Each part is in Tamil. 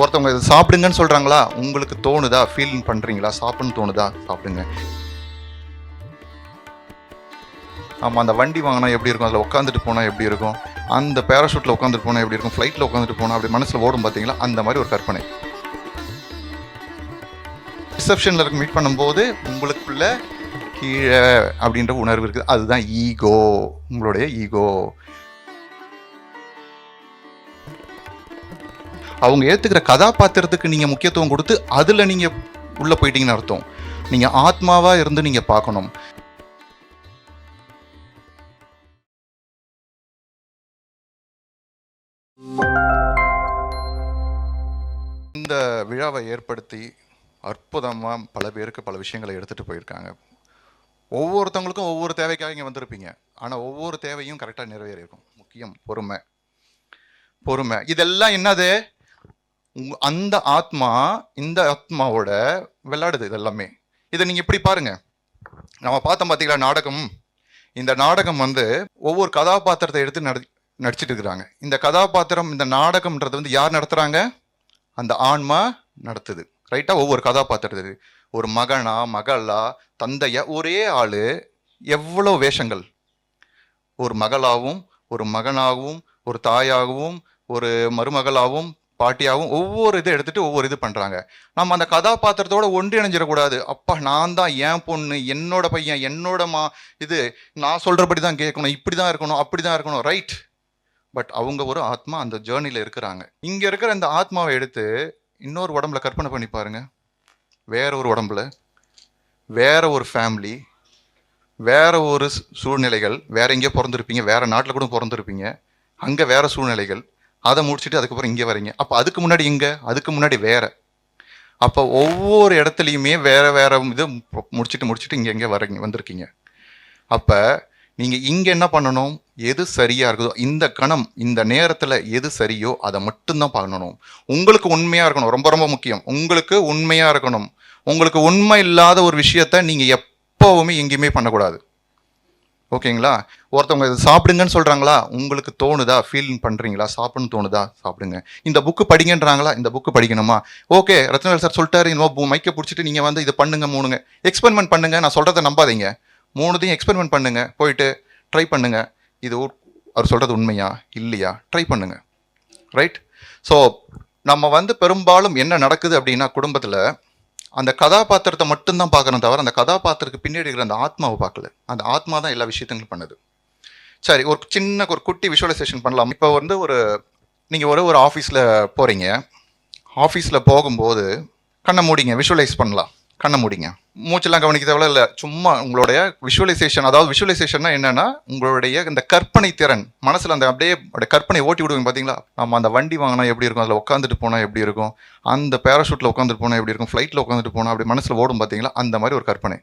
ஒருத்தவங்க இது சாப்பிடுங்கன்னு சொல்கிறாங்களா உங்களுக்கு தோணுதா? ஃபீல் பண்ணுறீங்களா சாப்பிடுன்னு தோணுதா? சாப்பிடுங்க. ஆமாம் அந்த வண்டி வாங்கினா எப்படி இருக்கும்? அதில் உட்காந்துட்டு போனால் எப்படி இருக்கும்? அந்த பேராஷூட்டில் உட்காந்துட்டு போனால் எப்படி இருக்கும்? ஃப்ளைட்டில் உட்காந்துட்டு போனால் அப்படி மனசில் ஓடும் பார்த்தீங்களா அந்த மாதிரி ஒரு கற்பனை. ரிசப்ஷனில் இருக்க மீட் பண்ணும்போது உங்களுக்குள்ள கீழே அப்படின்ற உணர்வு இருக்குது. அதுதான் ஈகோ உங்களுடைய ஈகோ அவங்க ஏற்றுக்கிற கதாபாத்திரத்துக்கு நீங்கள் முக்கியத்துவம் கொடுத்து அதில் நீங்கள் உள்ளே போயிட்டீங்கன்னு அர்த்தம். நீங்கள் ஆத்மாவாக இருந்து நீங்கள் பார்க்கணும். இந்த விழாவை ஏற்படுத்தி அற்புதமாக பல பேருக்கு பல விஷயங்களை எடுத்துகிட்டு போயிருக்காங்க. ஒவ்வொருத்தவங்களுக்கும் ஒவ்வொரு தேவைக்காக இங்கே வந்திருப்பீங்க. ஆனால் ஒவ்வொரு தேவையும் கரெக்டாக நிறைவேறியிருக்கும். முக்கியம் பொறுமை. பொறுமை. இதெல்லாம் என்னது? அந்த ஆத்மா இந்த ஆத்மாவோட விளையாடுது இது எல்லாமே இதை நீங்க இப்படி பாருங்க. நம்ம பார்த்தோம் பார்த்தீங்களா நாடகம்? இந்த நாடகம் வந்து ஒவ்வொரு கதாபாத்திரத்தை எடுத்து நடி நடிச்சிட்டு இருக்கிறாங்க. இந்த கதாபாத்திரம் இந்த நாடகம்ன்றது வந்து யார் நடத்துறாங்க? அந்த ஆன்மா நடத்துது. ரைட்டா ஒவ்வொரு கதாபாத்திரத்தை ஒரு மகனா மகளா தந்தையா ஒரே ஆளு எவ்வளோ வேஷங்கள். ஒரு மகளாகவும் ஒரு மகனாகவும் ஒரு தாயாகவும் ஒரு மருமகளாகவும் பாட்டியாகவும் ஒவ்வொரு இதை எடுத்துட்டு ஒவ்வொரு இது பண்ணுறாங்க நம்ம அந்த கதாபாத்திரத்தோட ஒன்றிணைஞ்சிடக்கூடாது. அப்பா நான் தான் என் பொண்ணு என்னோட பையன் என்னோட மா இது நான் சொல்கிறபடி தான் கேட்கணும் இப்படி தான் இருக்கணும் அப்படி தான் இருக்கணும் ரைட் பட் அவங்க ஒரு ஆத்மா அந்த ஜேர்னியில் இருக்கிறாங்க. இங்கே இருக்கிற அந்த ஆத்மாவை எடுத்து இன்னொரு உடம்புல கற்பனை பண்ணி பாருங்க. வேற ஒரு உடம்புல வேற ஒரு ஃபேமிலி வேற ஒரு சூழ்நிலைகள் வேற எங்கேயோ பிறந்திருப்பீங்க வேற நாட்டில் கூட பிறந்திருப்பீங்க. அங்கே வேற சூழ்நிலைகள் அதை முடிச்சுட்டு அதுக்கப்புறம் இங்கே வரீங்க. அப்போ அதுக்கு முன்னாடி இங்கே அதுக்கு முன்னாடி வேறு. அப்போ ஒவ்வொரு இடத்துலையுமே வேறு வேறு இது முடிச்சுட்டு முடிச்சுட்டு இங்கே எங்கே வரீங்க வந்திருக்கீங்க. அப்போ நீங்கள் இங்கே என்ன பண்ணணும்? எது சரியாக இருக்குதோ இந்த கணம் இந்த நேரத்தில் எது சரியோ அதை மட்டும்தான் பண்ணணும். உங்களுக்கு உண்மையாக இருக்கணும் ரொம்ப ரொம்ப முக்கியம். உங்களுக்கு உண்மையாக இருக்கணும். உங்களுக்கு உண்மை இல்லாத ஒரு விஷயத்த நீங்கள் எப்போவுமே எங்கேயுமே பண்ணக்கூடாது. ஓகேங்களா? ஒருத்தவங்க இது சாப்பிடுங்கன்னு சொல்கிறாங்களா உங்களுக்கு தோணுதா? ஃபீல் பண்ணுறீங்களா சாப்பிடணும்னு தோணுதா? சாப்பிடுங்க. இந்த புக்கு படிங்கன்றாங்களா? இந்த புக்கு படிக்கணுமா? ஓகே ரத்னவேல் சார் சொல்லிட்டாரு. இன்னும் மைக்கை பிடிச்சிட்டு நீங்கள் வந்து இதை பண்ணுங்க மூணுங்க. எக்ஸ்பெரிமெண்ட் பண்ணுங்க. நான் சொல்கிறத நம்பாதீங்க. மூணுத்தையும் எக்ஸ்பெரிமெண்ட் பண்ணுங்க. போயிட்டு ட்ரை பண்ணுங்க. இது அவர் சொல்கிறது உண்மையா? இல்லையா? ட்ரை பண்ணுங்க. ரைட் ஸோ நம்ம வந்து பெரும்பாலும் என்ன நடக்குது அப்படின்னா குடும்பத்தில் அந்த கதாபாத்திரத்தை மட்டும்தான் பார்க்குறோம் தவிர அந்த கதாபாத்திரத்துக்கு பின்னாடி இருக்கிற அந்த ஆத்மாவை பார்க்கல. அந்த ஆத்மா தான் எல்லா விஷயத்தையும் பண்ணுது. சரி ஒரு சின்ன ஒரு குட்டி விஷுவலைசேஷன் பண்ணலாம். இப்போ வந்து ஒரு நீங்கள் ஒரு ஒரு ஆஃபீஸில் போகிறீங்க ஆஃபீஸில் போகும்போது கண்ணை மூடிங்க விஷுவலைஸ் பண்ணலாம். கண்ணை மூடிங்க. மூச்செல்லாம் கவனிக்க தேவையில்ல இல்லை சும்மா உங்களுடைய விஷுவலைசேஷன் அதாவது விஷுவலைசேஷன்னா என்னென்னா உங்களுடைய இந்த கற்பனை திறன் மனசில் அந்த அப்படியே அப்படியே கற்பனை ஓட்டி விடுவீங்க பார்த்தீங்களா நம்ம அந்த வண்டி வாங்கினா எப்படி இருக்கும்? அதில் உட்காந்துட்டு போனால் எப்படி இருக்கும்? அந்த பேராஷூட்டில் உட்காந்துட்டு போனால் எப்படி இருக்கும்? ஃப்ளைட்டில் உட்காந்துட்டு போனால் அப்படி மனசில் ஓடும் பார்த்தீங்களா அந்த மாதிரி ஒரு கற்பனை.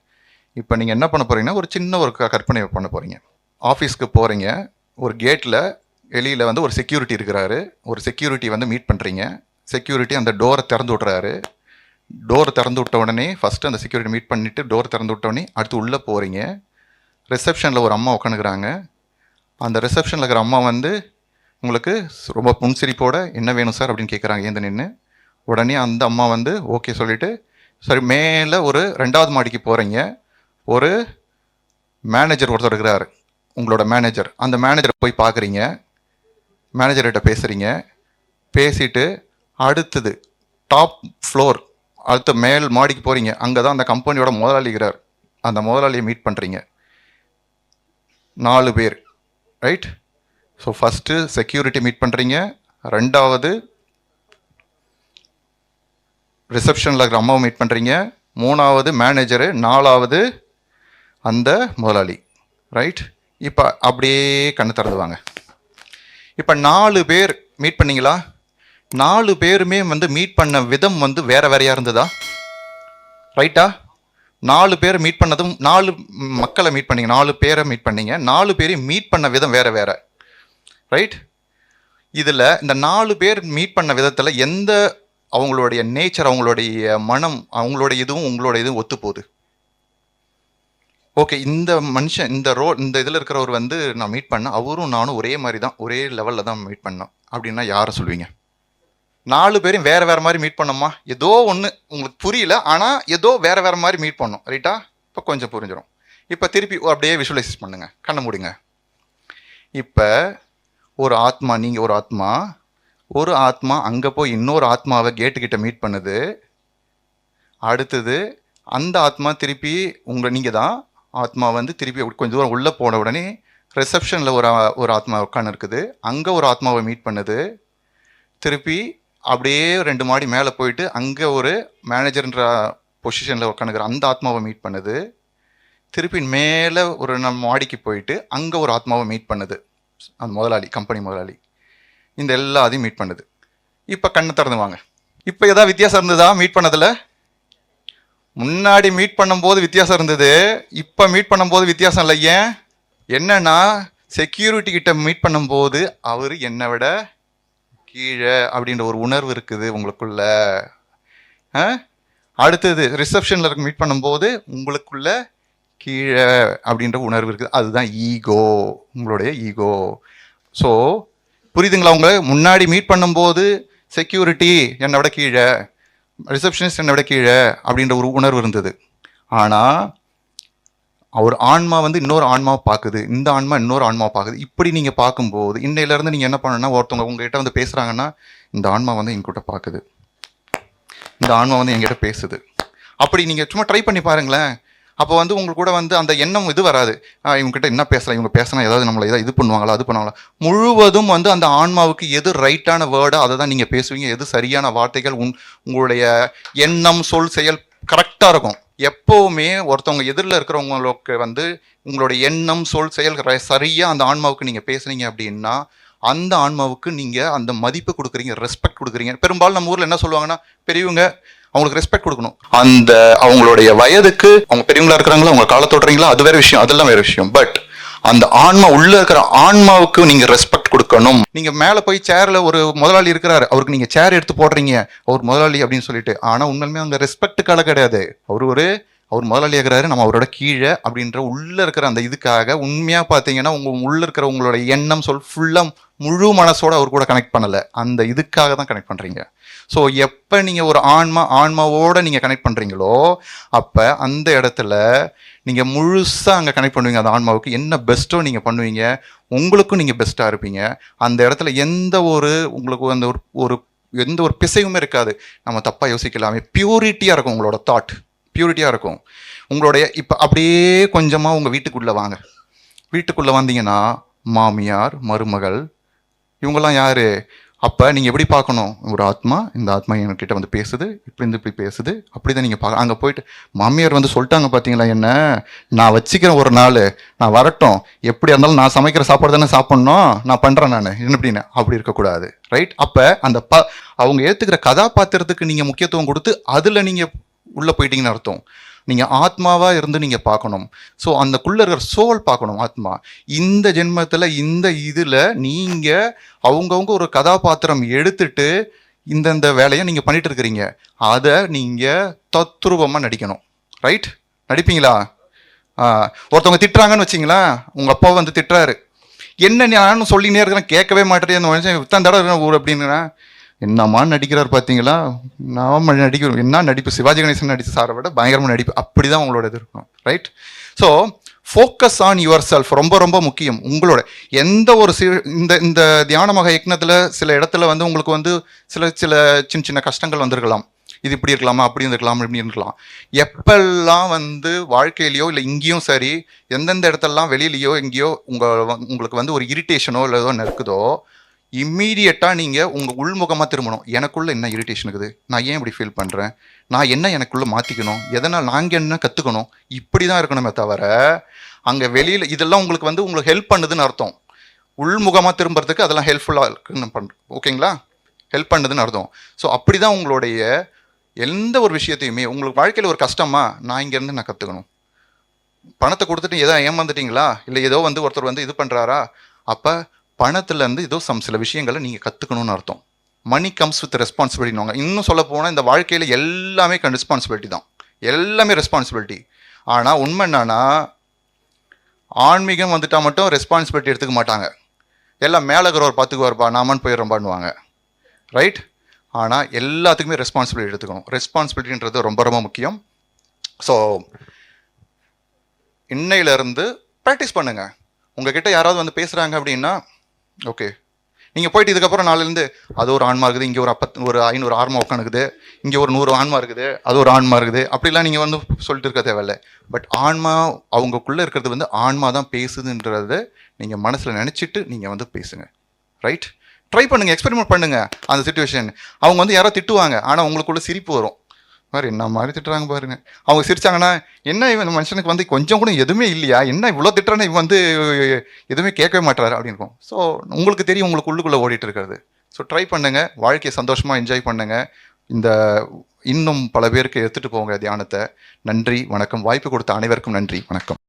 இப்போ நீங்கள் என்ன பண்ண போகிறீங்கன்னா ஒரு சின்ன ஒரு க- கற்பனை பண்ண போகிறீங்க ஆஃபீஸ்க்கு போகிறீங்க ஒரு கேட்டில் வெளியில் வந்து ஒரு செக்யூரிட்டி இருக்கிறாரு. ஒரு செக்யூரிட்டி வந்து மீட் பண்ணுறீங்க செக்யூரிட்டி அந்த டோரை திறந்து விட்றாரு டோர் திறந்து விட்ட உடனே ஃபஸ்ட்டு அந்த செக்யூரிட்டி மீட் பண்ணிவிட்டு டோர் திறந்து விட்ட உடனே அடுத்து உள்ளே போகிறீங்க ரிசப்ஷனில் ஒரு அம்மா உட்காந்துக்கிறாங்க அந்த ரிசப்ஷனில் இருக்கிற அம்மா வந்து உங்களுக்கு ரொம்ப புன்சிரிப்போட என்ன வேணும் சார் அப்படின்னு கேட்குறாங்க ஏந்து நின்று உடனே அந்த அம்மா வந்து ஓகே சொல்லிவிட்டு சரி மேலே ஒரு ரெண்டாவது மாடிக்கு போகிறீங்க ஒரு மேனேஜர் ஒருத்தர் இருக்கிறார். உங்களோட மேனேஜர் அந்த மேனேஜரை போய் பார்க்குறீங்க மேனேஜர்கிட்ட பேசுகிறீங்க பேசிட்டு அடுத்தது டாப் ஃப்ளோர் அடுத்த மேல் மாடிக்கு போகிறீங்க அங்கே தான் அந்த கம்பெனியோட முதலாளி இருக்கிறார். அந்த முதலாளியை மீட் பண்ணுறீங்க நாலு பேர். Right so first security meet பண்ணுறீங்க ரெண்டாவது ரிசப்ஷனில் இருக்கிற அம்மாவை மீட் பண்ணுறீங்க மூணாவது மேனேஜரு நாலாவது அந்த முதலாளி. ரைட் இப்போ அப்படியே கண்ணு திறந்துவாங்க இப்போ நாலு பேர் மீட் பண்ணீங்களா? நாலு பேருமே வந்து மீட் பண்ண விதம் வந்து வேற வேறையா இருந்ததா? ரைட்டா நாலு பேர் மீட் பண்ணதும் நாலு மக்களை மீட் பண்ணீங்க நாலு பேரை மீட் பண்ணீங்க. நாலு பேரையும் மீட் பண்ண விதம் வேற வேற. ரைட் இதில் இந்த நாலு பேர் மீட் பண்ண விதத்தில் எந்த அவங்களுடைய நேச்சர் அவங்களுடைய மனம் அவங்களுடைய இதுவும் உங்களோட இதுவும் ஒத்து போகுது ஓகே இந்த மனுஷன் இந்த ரோ இந்த இதில் இருக்கிறவர் வந்து நான் மீட் பண்ணேன். அவரும் நானும் ஒரே மாதிரி தான் ஒரே லெவலில் தான் மீட் பண்ணோம். அப்படின்னா யாரை சொல்லுவீங்க நாலு பேரும் வேறு வேறு மாதிரி மீட் பண்ணோமா ஏதோ ஒன்று உங்களுக்கு புரியல ஆனால் ஏதோ வேறு வேறு மாதிரி மீட் பண்ணோம். ரைட்டா இப்போ கொஞ்சம் புரிஞ்சிடும் இப்போ திருப்பி அப்படியே விஷுவலைஸ் பண்ணுங்கள் கண்ணை மூடுங்க. இப்போ ஒரு ஆத்மா நீங்கள் ஒரு ஆத்மா ஒரு ஆத்மா அங்கே போய் இன்னொரு ஆத்மாவை கேட்டுக்கிட்ட மீட் பண்ணுது. அடுத்தது அந்த ஆத்மா திருப்பி உங்களை நீங்கள் தான் ஆத்மா வந்து திருப்பி கொஞ்சம் தூரம் உள்ளே போன உடனே ரிசப்ஷனில் ஒரு ஒரு ஆத்மா உட்காந்து இருக்குது அங்கே ஒரு ஆத்மாவை மீட் பண்ணுது. திருப்பி அப்படியே ரெண்டு மாடி மேலே போயிட்டு அங்கே ஒரு மேனேஜர்ன்ற பொசிஷனில் உட்காந்துக்கிற அந்த ஆத்மாவை மீட் பண்ணுது. திருப்பி மேலே ஒரு நம்ம மாடிக்கு போயிட்டு அங்கே ஒரு ஆத்மாவை மீட் பண்ணுது. அந்த முதலாளி கம்பெனி முதலாளி. இந்த எல்லாத்தையும் மீட் பண்ணுது. இப்போ கண்ணை திறந்து வாங்க. இப்போ எதாவது வித்தியாசம் இருந்ததா? மீட் பண்ணதில்? முன்னாடி மீட் பண்ணும்போது வித்தியாசம் இருந்தது. இப்போ மீட் பண்ணும்போது வித்தியாசம் இல்லை. ஏன்? என்னன்னா செக்யூரிட்டி கிட்ட மீட் பண்ணும்போது அவர் என்னை விட கீழே அப்படின்ற ஒரு உணர்வு இருக்குது உங்களுக்குள்ள. ஆ? அடுத்தது ரிசப்ஷனில் இருக்க மீட் பண்ணும்போது உங்களுக்குள்ள கீழே அப்படின்ற உணர்வு இருக்குது. அதுதான் ஈகோ உங்களுடைய ஈகோ ஸோ புரியுதுங்களா உங்களை? முன்னாடி மீட் பண்ணும்போது செக்யூரிட்டி என்னை விட கீழே ரிசப்ஷனிஸ்ட் என்னை விட கீழே அப்படின்ற ஒரு உணர்வு இருந்தது. ஆனால் அவர் ஆன்மா வந்து இன்னொரு ஆன்மாவை பார்க்குது. இந்த ஆன்மா இன்னொரு ஆன்மாவை பார்க்குது. இப்படி நீங்கள் பார்க்கும்போது இன்னையிலேருந்து நீங்கள் என்ன பண்ணணும்னா ஒருத்தவங்க உங்ககிட்ட வந்து பேசுகிறாங்கன்னா இந்த ஆன்மா வந்து எங்கிட்ட பார்க்குது. இந்த ஆன்மா வந்து என்கிட்ட பேசுது. அப்படி நீங்கள் சும்மா ட்ரை பண்ணி பாருங்களேன். அப்போ வந்து உங்களுக்கு கூட வந்து அந்த எண்ணம் இது வராது. இவங்ககிட்ட என்ன பேசலாம் இவங்க பேசினா ஏதாவது நம்மளை ஏதாவது இது பண்ணுவாங்களா? அது பண்ணுவாங்களா? முழுவதும் வந்து அந்த ஆன்மாவுக்கு எது ரைட்டான வேர்டோ அதை தான் நீங்கள் பேசுவீங்க. எது சரியான வார்த்தைகள் உங் உங்களுடைய எண்ணம் சொல் செயல் கரெக்டாக இருக்கும். எப்போவுமே ஒருத்தவங்க எதிரில் இருக்கிறவங்களுக்கு வந்து உங்களுடைய எண்ணம் சொல் செயல் சரியாக அந்த ஆன்மாவுக்கு நீங்கள் பேசுனீங்க அப்படின்னா அந்த ஆன்மாவுக்கு நீங்கள் அந்த மதிப்பு கொடுக்குறீங்க ரெஸ்பெக்ட் கொடுக்குறீங்க. பெரும்பாலும் நம்ம ஊரில் என்ன சொல்லுவாங்கன்னா பெரியவங்க அவங்களுக்கு ரெஸ்பெக்ட் கொடுக்கணும். அந்த அவங்களுடைய வயதுக்கு அவங்க பெரியவங்களா இருக்கிறாங்களா அவங்க காலத்தோடுறீங்களா அது வேற விஷயம் அதெல்லாம் வேற விஷயம். பட் அந்த ஆன்மா உள்ள இருக்கிற ஆன்மாவுக்கு நீங்க ரெஸ்பெக்ட் கொடுக்கணும். நீங்க மேல போய் சேர்ல ஒரு முதலாளி இருக்கிறாரு அவருக்கு நீங்க சேர் எடுத்து போடுறீங்க அவர் முதலாளி அப்படின்னு சொல்லிட்டு. ஆனா உண்மையுமே அங்க ரெஸ்பெக்ட்டுக்காக கிடையாது. அவர் ஒரு அவர் முதலாளி இருக்கிறாரு நம்ம அவரோட கீழே அப்படின்ற உள்ள இருக்கிற அந்த இதுக்காக உண்மையா பாத்தீங்கன்னா உங்க உள்ள இருக்கிற உங்களோட எண்ணம் சொல் ஃபுல்லா முழு மனசோட அவர் கூட கனெக்ட் பண்ணல. அந்த இதுக்காக தான் கனெக்ட் பண்றீங்க. ஸோ எப்போ நீங்கள் ஒரு ஆன்மா ஆன்மாவோட நீங்கள் கனெக்ட் பண்ணுறீங்களோ அப்போ அந்த இடத்துல நீங்கள் முழுசாக அங்கே கனெக்ட் பண்ணுவீங்க. அந்த ஆன்மாவுக்கு என்ன பெஸ்ட்டோ நீங்கள் பண்ணுவீங்க உங்களுக்கும் நீங்கள் பெஸ்ட்டாக இருப்பீங்க. அந்த இடத்துல எந்த ஒரு உங்களுக்கு அந்த ஒரு ஒரு எந்த ஒரு பிசையுமே இருக்காது. நம்ம தப்பாக யோசிக்கலாமே. பியூரிட்டியாக இருக்கும் உங்களோட தாட் பியூரிட்டியாக இருக்கும். உங்களுடைய இப்போ அப்படியே கொஞ்சமாக உங்கள் வீட்டுக்குள்ளே வாங்க. வீட்டுக்குள்ளே வந்தீங்கன்னா மாமியார் மருமகள் இவங்கெல்லாம் யார்? அப்போ நீங்கள் எப்படி பார்க்கணும்? ஒரு ஆத்மா இந்த ஆத்மா என்கிட்ட வந்து பேசுது இப்படி இருந்து இப்படி பேசுது அப்படி தான் நீங்கள் பார்க்க அங்கே போயிட்டு மாமியார் வந்து சொல்லிட்டாங்க பார்த்தீங்களா என்ன? நான் வச்சுக்கிறேன் ஒரு நாள் நான் வரட்டும். எப்படி இருந்தாலும் நான் சமைக்கிற சாப்பாடு தானே சாப்பிட்ணும். நான் பண்ணுறேன் நான் என்ன அப்படின்னு அப்படி இருக்கக்கூடாது ரைட் அப்போ அந்த ப அவங்க ஏற்றுக்கிற கதாபாத்திரத்துக்கு நீங்கள் முக்கியத்துவம் கொடுத்து அதில் நீங்கள் உள்ளே போயிட்டீங்கன்னு அர்த்தம். நீங்கள் ஆத்மாவாக இருந்து நீங்கள் பார்க்கணும். ஸோ அந்தக்குள்ளே இருக்கிற சோல் பார்க்கணும் ஆத்மா. இந்த ஜென்மத்தில் இந்த இதில் நீங்கள் அவங்கவுங்க ஒரு கதாபாத்திரம் எடுத்துட்டு இந்தந்த வேலையை நீங்கள் பண்ணிட்டு இருக்கிறீங்க. அதை நீங்கள் தத்ரூபமாக நடிக்கணும். ரைட் நடிப்பீங்களா? ஆ, ஒருத்தவங்க திட்டுறாங்கன்னு வச்சிங்களேன் உங்கள் அப்பா வந்து திட்டுறாரு. என்ன நானும் சொல்லினே இருக்கிறேன் கேட்கவே மாட்டேன் அந்த இத்தனை தடவை ஊர் அப்படின்னா என்னம்மா நடிக்கிறார் பார்த்தீங்களா? நாம நடிக்கிறோம். என்ன நடிப்பு? சிவாஜி கணேசன் நடித்த சாரை விட பயங்கரமாக நடிப்பு. அப்படி தான் உங்களோட இது இருக்கும். Right so focus on yourself ரொம்ப ரொம்ப முக்கியம். உங்களோட எந்த ஒரு சி இந்த இந்த தியானமாக யக்னத்தில் சில இடத்துல வந்து உங்களுக்கு வந்து சில சில சின்ன சின்ன கஷ்டங்கள் வந்திருக்கலாம். இது இப்படி இருக்கலாமா? அப்படி இருந்திருக்கலாம். இப்படி இருக்கலாம் எப்பெல்லாம் வந்து வாழ்க்கையிலையோ இல்லை இங்கேயும் சரி எந்தெந்த இடத்துலலாம் வெளியிலையோ எங்கேயோ உங்கள் உங்களுக்கு வந்து ஒரு இரிட்டேஷனோ இல்லை ஏதோ ஒன்று இருக்குதோ இம்மீடியட்டாக நீங்கள் உங்கள் உள்முகமாக திரும்பணும். எனக்குள்ள என்ன இரிட்டேஷன் இருக்குது? நான் ஏன் இப்படி ஃபீல் பண்ணுறேன் நான் என்ன எனக்குள்ளே மாற்றிக்கணும் எதனால் நாங்கள் என்ன கற்றுக்கணும் இப்படி தான் இருக்கணுமே தவிர அங்கே வெளியில் இதெல்லாம் உங்களுக்கு வந்து உங்களுக்கு ஹெல்ப் பண்ணுதுன்னு அர்த்தம். உள்முகமாக திரும்புறதுக்கு அதெல்லாம் ஹெல்ப்ஃபுல்லாக இருக்குன்னு பண்ணுறோம் ஓகேங்களா? ஹெல்ப் பண்ணுதுன்னு அர்த்தம். ஸோ அப்படி தான் உங்களுடைய எந்த ஒரு விஷயத்தையுமே உங்களுக்கு வாழ்க்கையில் ஒரு கஷ்டமாக நான் இங்கேருந்து நான் கற்றுக்கணும் பணத்தை கொடுத்துட்டு ஏதோ ஏமாந்துட்டீங்களா? இல்லை ஏதோ வந்து ஒருத்தர் வந்து இது பண்ணுறாரா அப்போ பணத்துலேருந்து ஏதோ சம் சில விஷயங்களை நீங்கள் கற்றுக்கணும்னு அர்த்தம். மணி கம்ஸ் வித் ரெஸ்பான்சிபிலிட்டினுவாங்க இன்னும் சொல்ல போனால் இந்த வாழ்க்கையில் எல்லாமே ரெஸ்பான்சிபிலிட்டி தான். எல்லாமே ரெஸ்பான்சிபிலிட்டி ஆனால் உண்மை என்னன்னா ஆன்மீகம் வந்துட்டால் மட்டும் ரெஸ்பான்சிபிலிட்டி எடுத்துக்க மாட்டாங்க. எல்லாம் மேலே இருக்கிறவர் பார்த்துக்குவார்ப்பா நாமன்னு போயிடுறோம்பான்னுவாங்க. ரைட் ஆனால் எல்லாத்துக்குமே ரெஸ்பான்சிபிலிட்டி எடுத்துக்கணும். ரெஸ்பான்சிபிலிட்டின்றது ரொம்ப ரொம்ப முக்கியம். ஸோ இன்னையிலேருந்து ப்ராக்டிஸ் பண்ணுங்க. உங்ககிட்ட யாராவது வந்து பேசுகிறாங்க அப்படின்னா ஓகே நீங்கள் போயிட்டு இதுக்கப்புறம் நாளிலேருந்து அது ஒரு ஆன்மா இருக்குது இங்கே ஒரு அப்பத் ஒரு ஐநூறு ஆன்மா உட்காந்துக்குது இங்கே ஒரு நூறு ஆன்மா இருக்குது அது ஒரு ஆன்மா இருக்குது. அப்படிலாம் நீங்கள் வந்து சொல்லிட்டு இருக்க தேவையில்ல. பட் ஆன்மா அவங்கக்குள்ளே இருக்கிறது வந்து ஆன்மா தான் பேசுதுன்றத நீங்கள் மனசில் நினச்சிட்டு நீங்கள் வந்து பேசுங்க. ரைட் ட்ரை பண்ணுங்கள் எக்ஸ்பெரிமெண்ட் பண்ணுங்க அந்த சுச்சுவேஷன் அவங்க வந்து யாரோ திட்டுவாங்க ஆனால் உங்களுக்குள்ள சிரிப்பு வரும். மாதிரி என்ன மாதிரி திட்டுறாங்க பாருங்க. அவங்க சிரிச்சாங்கன்னா என்ன இவன் மனுஷனுக்கு வந்து கொஞ்சம் கூட எதுவுமே இல்லையா? என்ன இவ்வளோ திட்டுறானே இவன் வந்து எதுவுமே கேட்கவே மாட்டாரு? அப்படின்னு இருக்கும். ஸோ உங்களுக்கு தெரியும் உங்களுக்கு உள்ளுக்குள்ளே ஓடிட்டு இருக்கிறது. ஸோ ட்ரை பண்ணுங்க. வாழ்க்கையை சந்தோஷமாக என்ஜாய் பண்ணுங்க. இந்த இன்னும் பல பேருக்கு எடுத்துகிட்டு போங்க தியானத்தை. நன்றி வணக்கம். வாய்ப்பு கொடுத்த அனைவருக்கும் நன்றி. வணக்கம்.